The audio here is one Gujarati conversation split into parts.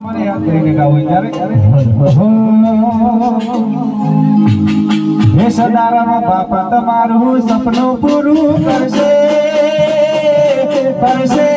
મને યાદ કરીને ગાવું હે સદારામ બાપા તમારું સપનું પૂરું કરશે કરશે.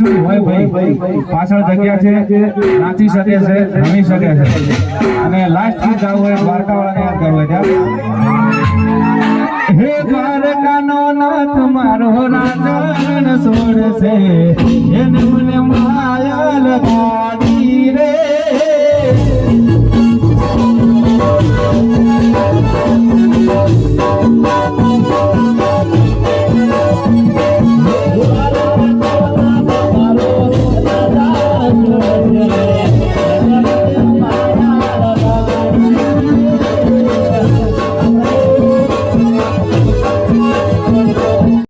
જેને હોય ભાઈ. પાછળ જગ્યા છે, નાચી શકે છે, રમી શકે છે. અને લાસ્ટ ગીત ગાવું હોય દ્વારકાવાળાને યાદ કરવું ત્યાં હે દ્વારકાનો નાથ, મારો રાજન છોડશે એને મને માયા લગાડ